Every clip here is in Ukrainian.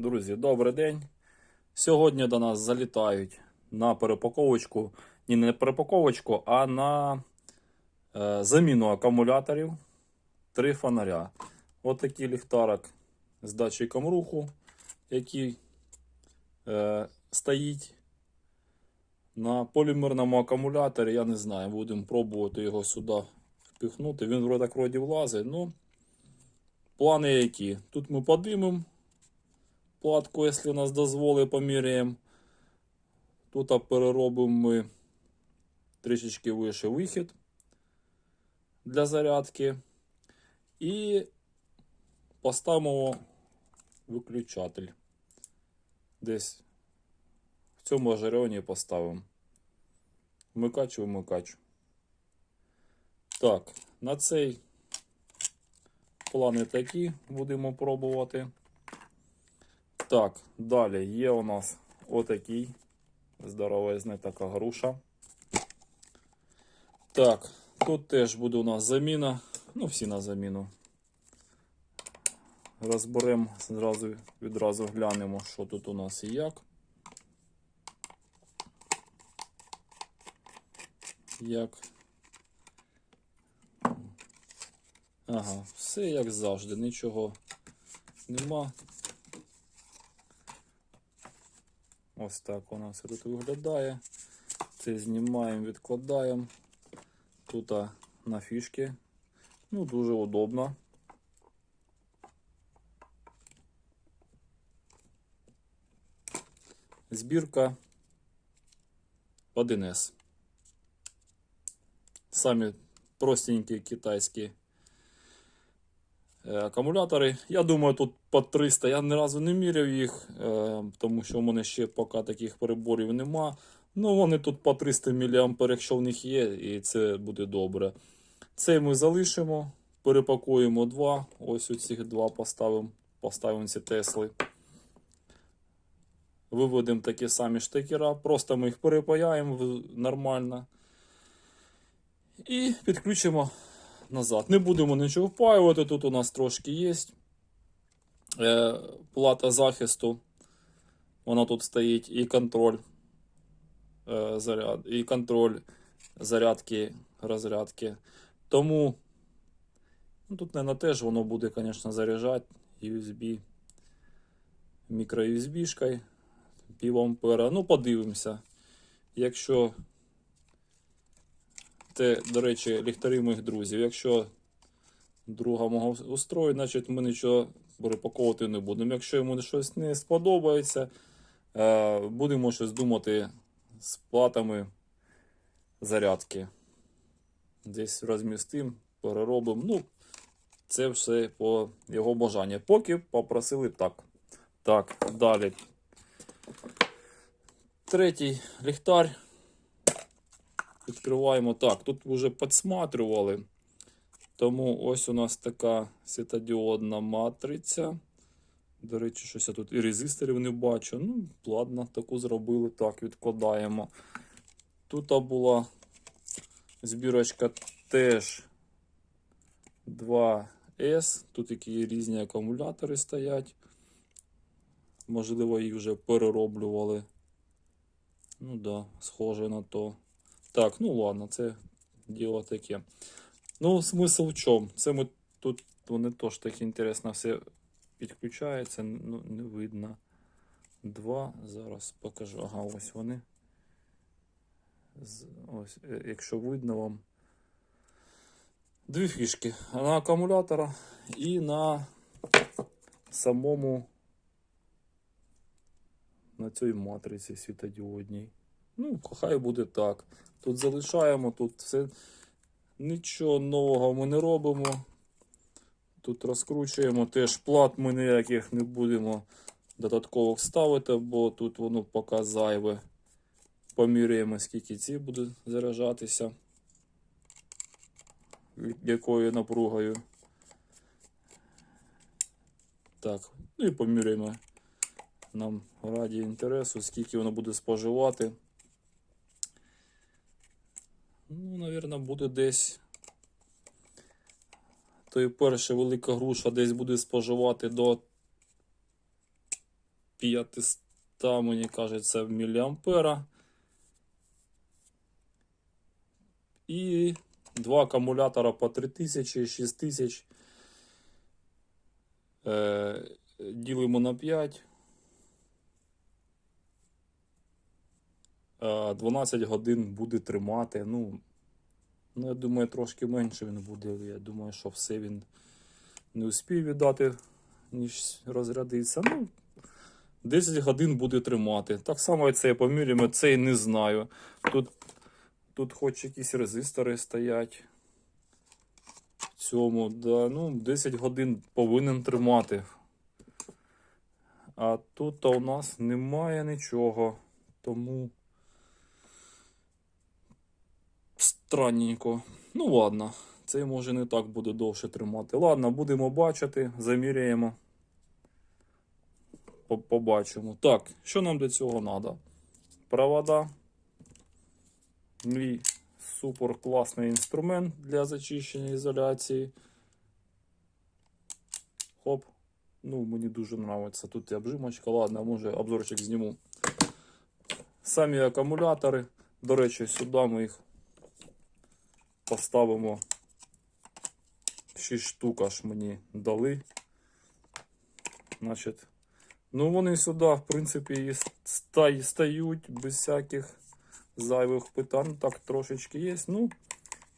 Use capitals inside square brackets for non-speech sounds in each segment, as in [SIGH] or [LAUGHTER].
Друзі, добрий день. Сьогодні до нас залітають на перепаковочку, ні, не перепаковочку, а на е, заміну акумуляторів три фонаря. Отакий ліхтарик з датчиком руху, який е, стоїть на полімерному акумуляторі. Я не знаю, будемо пробувати його сюди впихнути. Він вроде так вроді влазить. Ну, плани які? Тут ми подимемо платку, якщо нас дозволить, поміряємо. Тут переробимо ми трішечки вище вихід для зарядки. І поставимо виключатель. Десь в цьому ожерені поставимо. Вмикач, вимикач. Так, на цей плани такі будемо пробувати. Так, далі є у нас отакий здоровезний така груша. Так, тут теж буде у нас заміна. Ну, всі на заміну. Розберемо, зразу, відразу глянемо, що тут у нас і як. Як. Ага, все як завжди, нічого нема. Ось так у нас тут виглядає. Це знімаємо, відкладаємо. Тут на фішки. Ну, дуже удобно. Збірка 1С. Самі простенькі китайські акумулятори. Я думаю, тут по 300. Я ні разу не міряв їх, е, тому що в мене ще поки таких переборів нема. Ну, вони тут по 300 мА, якщо в них є, і це буде добре. Цей ми залишимо, перепакуємо два. Ось оці два поставимо. Поставимо ці Тесли. Виведемо такі самі штекера, просто ми їх перепаяємо нормально. І підключимо назад. Не будемо нічого впаювати. Тут у нас трошки є. Е, плата захисту. Вона тут стоїть і контроль е, заряд, і контроль зарядки, розрядки. Тому ну, тут, мабуть, теж воно буде, звісно, заряджати USB, мікро USB-шкою, пів ампера. Ну, подивимося. Якщо те, до речі, ліхтарі моїх друзів. Якщо друга мого устроїть, значить ми нічого перепаковувати не будемо. Якщо йому щось не сподобається, е, будемо щось думати з платами зарядки. Десь розмістимо, переробимо. Ну, це все по його бажанню. Поки попросили так. Так, далі. Третій ліхтар. Відкриваємо так. Тут вже підсматрювали. Тому ось у нас така світодіодна матриця. До речі, щось я тут і резисторів не бачу. Ну, ладно, таку зробили. Так, відкладаємо. Тут була збірочка теж 2С. Тут такі різні акумулятори стоять. Можливо, їх вже перероблювали. Ну да, схоже на то. Так, ну ладно, це діло таке. Ну, смисл в чому? Це ми тут вони теж так інтересно все підключається, ну, не видно. Два. Зараз покажу. Ага, ось вони. Ось, е, якщо видно вам. Дві фішки. На акумулятора і на самому на цій матриці світодіодній. Ну, хай буде так. Тут залишаємо, тут все. Нічого нового ми не робимо. Тут розкручуємо. Теж плат ми ніяких не будемо додатково ставити, бо тут воно поки зайве. Поміряємо, скільки ці буде заряджатися. Якою напругою. Так, ну і поміряємо нам раді інтересу, скільки воно буде споживати. Напевно, буде десь. То і перша велика груша десь буде споживати до 500, мені кажеться, міліампера. І два акумулятора по 3000, 6000. Е, ділимо на 5. Е, 12 годин буде тримати. Ну, ну, я думаю, трошки менше він буде. Я думаю, що все він не успів віддати, ніж розрядиться. Ну, 10 годин буде тримати. Так само і цей поміряємо, цей не знаю. Тут, тут хоч якісь резистори стоять. В цьому, да, ну, 10 годин повинен тримати. А тут у нас немає нічого. Тому. Странненько. Ну ладно, цей може не так буде довше тримати. Ладно, будемо бачити, заміряємо. Побачимо. Так, що нам для цього треба? Провода. Мій супер класний інструмент для зачищення ізоляції. Хоп. Ну, мені дуже подобається. Тут і обжимочка. Ладно, може обзорчик зніму. Самі акумулятори. До речі, сюди ми їх поставимо 6 штук аж мені дали. Значить, ну вони сюди, в принципі, і стають без всяких зайвих питань. Так трошечки є. Ну,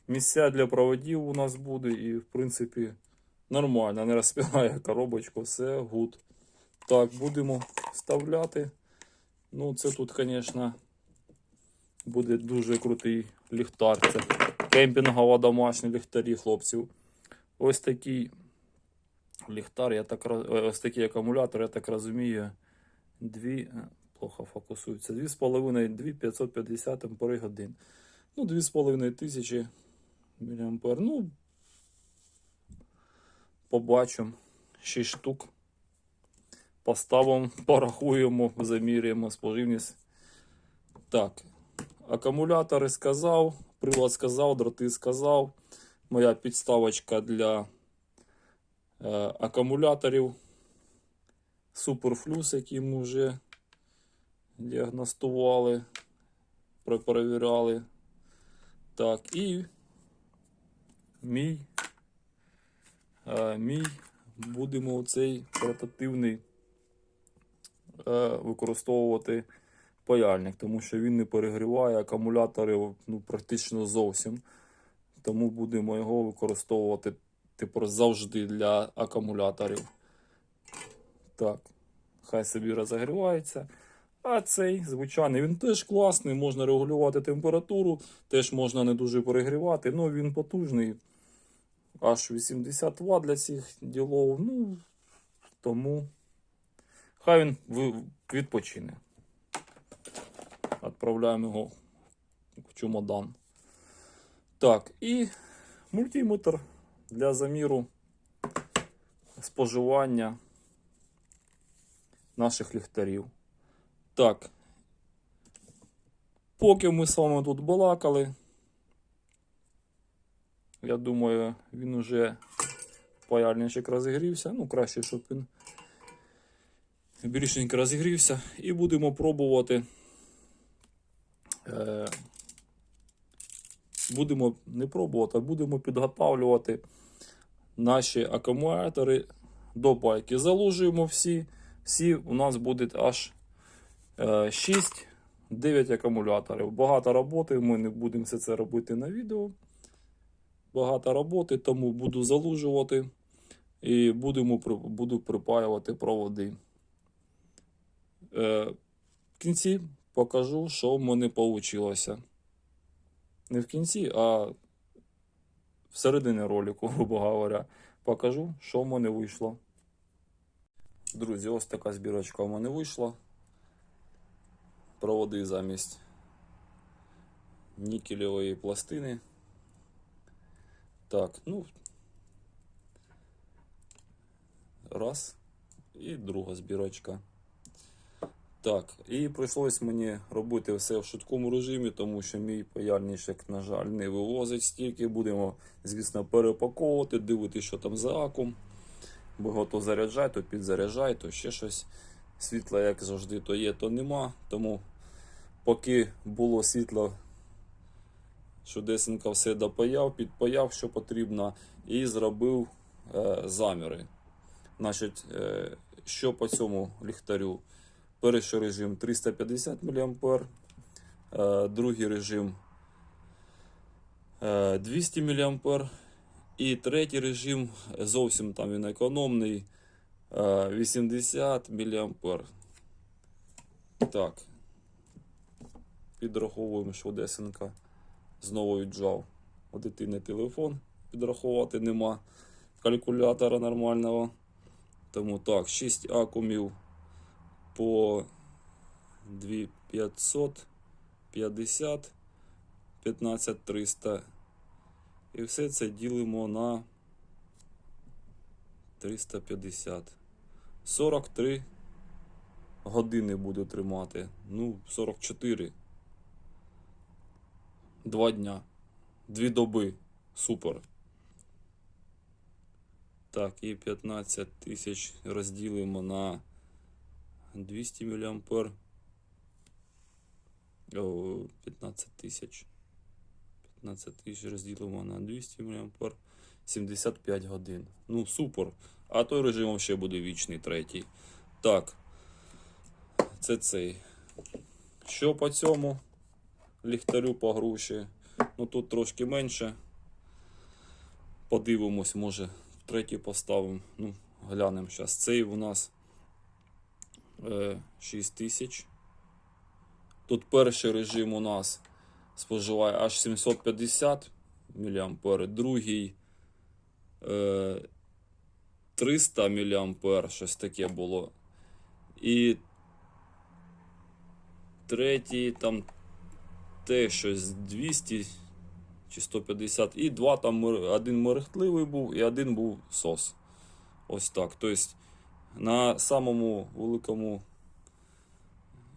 місця для проводів у нас буде і, в принципі, нормально, не розпирає коробочку, все гуд. Так, будемо вставляти. Ну, це тут, звісно, буде дуже крутий ліхтар. Це кемпінгова домашні ліхтарі хлопців. Ось такий ліхтар, я так е, ось такий акумулятор, я так розумію. Дві, е, плохо фокусується. 2,5, 2550 ампери годин. Ну, 2,5 тисячі міліампер. Ну, побачимо. 6 штук. Поставимо, [LAUGHS] порахуємо, заміряємо споживність. Так, акумулятори сказав, прилад сказав, дроти сказав. Моя підставочка для е, акумуляторів. Суперфлюс, який ми вже діагностували, перевіряли. Так, і мій, е, мій будемо цей портативний е, використовувати паяльник, тому що він не перегріває акумулятори ну, практично зовсім. Тому будемо його використовувати тепер завжди для акумуляторів. Так, хай собі розігрівається. А цей, звичайний, він теж класний, можна регулювати температуру, теж можна не дуже перегрівати. Ну, він потужний. Аж 80 Вт для цих ділов. Ну, тому хай він відпочине. Відправляємо його в чемодан. Так, і мультиметр для заміру споживання наших ліхтарів. Так. Поки ми з вами тут балакали, я думаю, він уже паяльничок розігрівся. Ну, краще, щоб він більшенько розігрівся. І будемо пробувати. Е, будемо не пробувати, а будемо підготавлювати наші акумулятори до байки. Заложуємо всі. Всі у нас буде аж 6-9 акумуляторів. Багато роботи, ми не будемо все це робити на відео. Багато роботи, тому буду залужувати і будемо, буду припаювати проводи. Е, в кінці покажу, що в мене вийшло. Не в кінці, а в середині ролику, [LAUGHS] грубо говоря, покажу, що в мене вийшло. Друзі, ось така збірочка в мене вийшла. Проводи замість нікелевої пластини. Так, ну. Раз. І друга збірочка. Так, і прийшлось мені робити все в швидкому режимі, тому що мій паяльничок, на жаль, не вивозить стільки. Будемо, звісно, перепаковувати, дивитися, що там за акум. Бо то заряджай, то підзаряджай, то ще щось. Світла, як завжди, то є, то нема. Тому поки було світло, Шудесенко все допаяв, підпаяв, що потрібно, і зробив е, заміри. Значить, е, що по цьому ліхтарю? Перший режим 350 мА, е, другий режим е, 200 мА, і третій режим зовсім там він економний е, 80 мА. Так. Підраховуємо, що Одесенка знову віджав. У дитини телефон підрахувати нема калькулятора нормального. Тому так, 6 акумів по 2500, 50, 15300. І все це ділимо на 350. 43 години буде тримати. Ну, 44. Два дня. Дві доби. Супер. Так, і 15 тисяч розділимо на 200 мА. О, 15 тисяч. 15 тисяч розділимо на 200 мА. 75 годин. Ну, супер. А той режим ще буде вічний третій. Так. Це цей. Що по цьому? Ліхтарю по груші. Ну тут трошки менше. Подивимось, може, третій поставимо. Ну, глянемо зараз. Цей у нас е, 6000. Тут перший режим у нас споживає аж 750 мА, другий е, 300 мА, щось таке було. І третій там те щось 200 чи 150, і два там один мерехтливий був, і один був сос. Ось так. Тобто на самому великому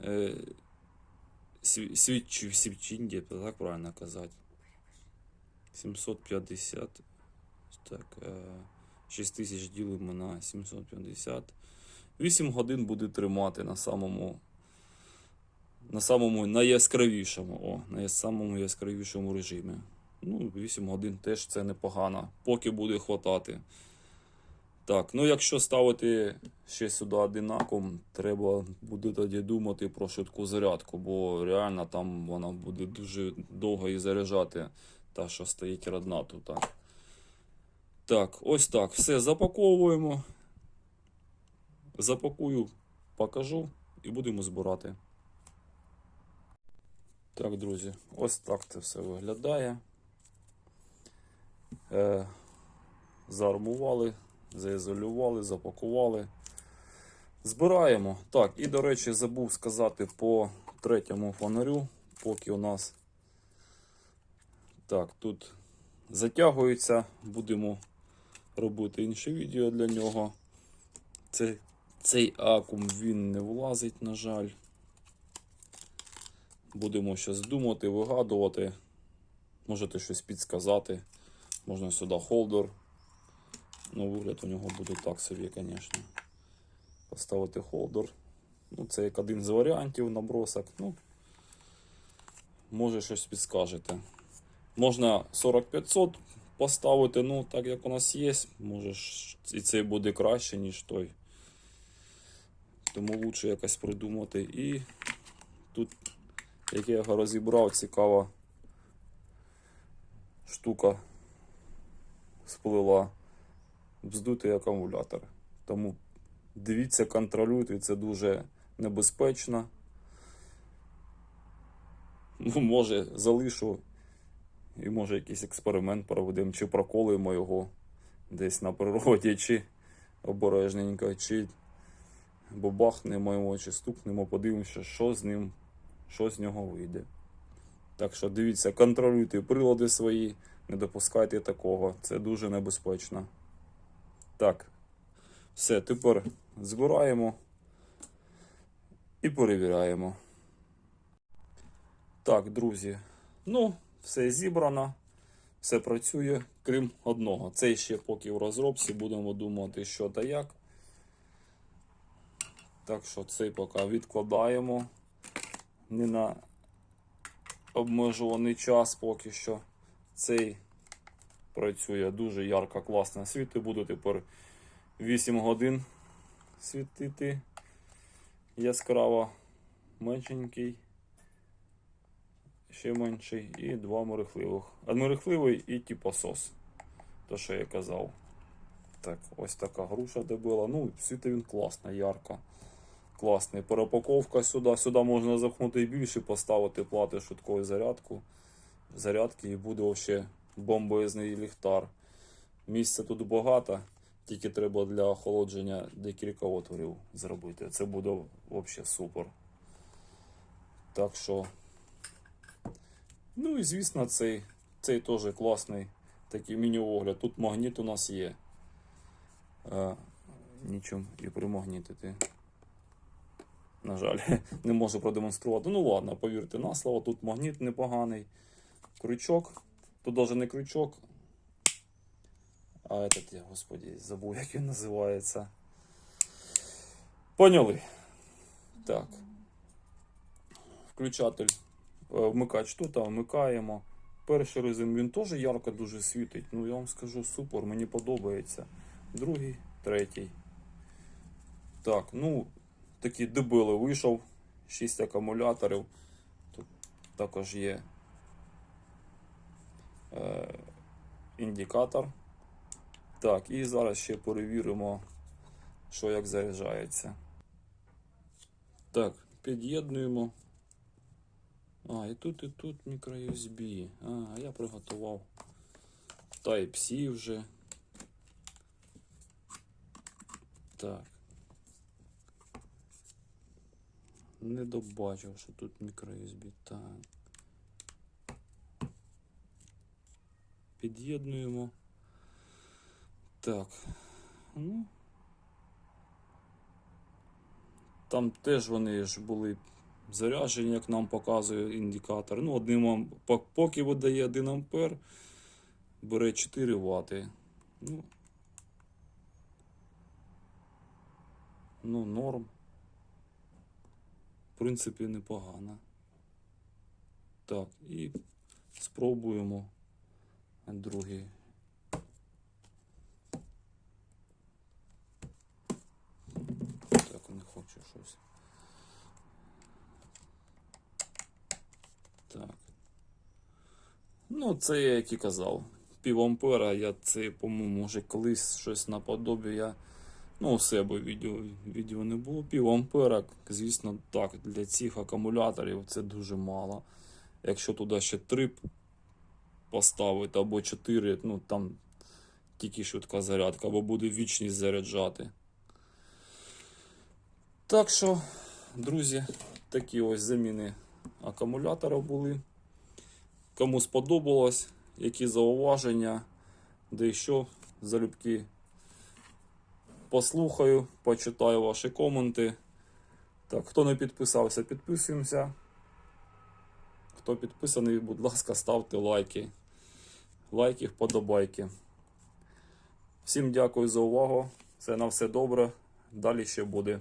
е, свідчу, свідчинді, так правильно казати. 750. Так, е, 6 тисяч ділимо на 750. 8 годин буде тримати на самому на самому найяскравішому, о, на самому яскравішому режимі. Ну, 8 годин теж це непогано, поки буде хватати. Так, ну якщо ставити ще сюди один акум, треба буде тоді думати про швидку зарядку, бо реально там вона буде дуже довго і заряджати, та що стоїть родна тут. Так, ось так. Все запаковуємо. Запакую, покажу і будемо збирати. Так, друзі, ось так це все виглядає. Е, заармували, заізолювали, запакували. Збираємо. Так, і до речі, забув сказати по третьому фонарю, поки у нас так, тут затягується, будемо робити інше відео для нього. Цей, цей акум він не влазить, на жаль. Будемо щось думати, вигадувати. Можете щось підсказати. Можна сюди холдер. Ну, вигляд у нього буде так собі, звісно. Поставити холдер. Ну, це як один з варіантів набросок. Ну, може щось підскажете. Можна 4500 поставити, ну, так як у нас є. Може і цей буде краще, ніж той. Тому лучше якось придумати. І тут як я його розібрав, цікава штука сплила. Вздутий акумулятор. Тому дивіться, контролюйте, це дуже небезпечно. Ну, може, залишу і може якийсь експеримент проведемо, чи проколуємо його десь на природі, чи обережненько, чи бабахнемо його, чи стукнемо, подивимося, що з ним що з нього вийде. Так що дивіться, контролюйте прилади свої, не допускайте такого. Це дуже небезпечно. Так, все, тепер збираємо і перевіряємо. Так, друзі, ну, все зібрано, все працює, крім одного. Це ще поки в розробці, будемо думати, що та як. Так що цей поки відкладаємо. Не на обмежуваний час поки що. Цей працює дуже ярко, класно світи. Буду тепер 8 годин світити яскраво меншенький, ще менший і два мерехливих. Мерехливий і типосос. То, що я казав. Так, ось така груша добила. Ну, світить він класно, ярко. Класний. Перепаковка сюди. Сюди можна запхнути і більше, поставити плати швидкої зарядку. Зарядки і буде взагалі бомбезний ліхтар. Місця тут багато, тільки треба для охолодження декілька отворів зробити. Це буде взагалі супер. Так що. Ну і звісно, цей, цей теж класний такий міні-огляд. Тут магніт у нас є. Е, нічим і примагнітити. На жаль, [LAUGHS] не можу продемонструвати. Ну ладно, повірте на слово, тут магніт непоганий. Крючок. Тут навіть не крючок. А этот, я, господі, забув, як [LAUGHS] він називається. Поняли? Так. Включатель, е, вмикач тут, а вмикаємо. Перший режим він теж ярко дуже світить. Ну, я вам скажу, супер, мені подобається. Другий, третій. Так, ну, такі дебили вийшов. 6 акумуляторів. Тут також є індикатор. Так, і зараз ще перевіримо, що як заряджається. Так, під'єднуємо. А, і тут, і тут мікро-USB. А, я приготував Type-C вже. Так. Не добачив, що тут мікро-USB. Так. Під'єднуємо. Так. Ну. Там теж вони ж були заряджені, як нам показує індикатор. Ну, одним поки видає 1 ампер, бере 4 Вт. Ну, ну, норм. В принципі, непогано. Так, і спробуємо другий. Так, не хочу щось. Так. Ну, це я як і казав. Пів ампера, я це, по-моєму, вже колись щось наподобі. Я, ну, у себе відео, відео не було. Пів ампера, звісно, так, для цих акумуляторів це дуже мало. Якщо туди ще 3 поставити або 4, ну там тільки швидка зарядка, або буде вічність заряджати. Так що, друзі, такі ось заміни акумуляторів були. Кому сподобалось, які зауваження, де що, залюбки послухаю, почитаю ваші коменти. Так, хто не підписався, підписуємося. Хто підписаний, будь ласка, ставте лайки. Лайки, вподобайки. Всім дякую за увагу. Це на все добре. Далі ще буде.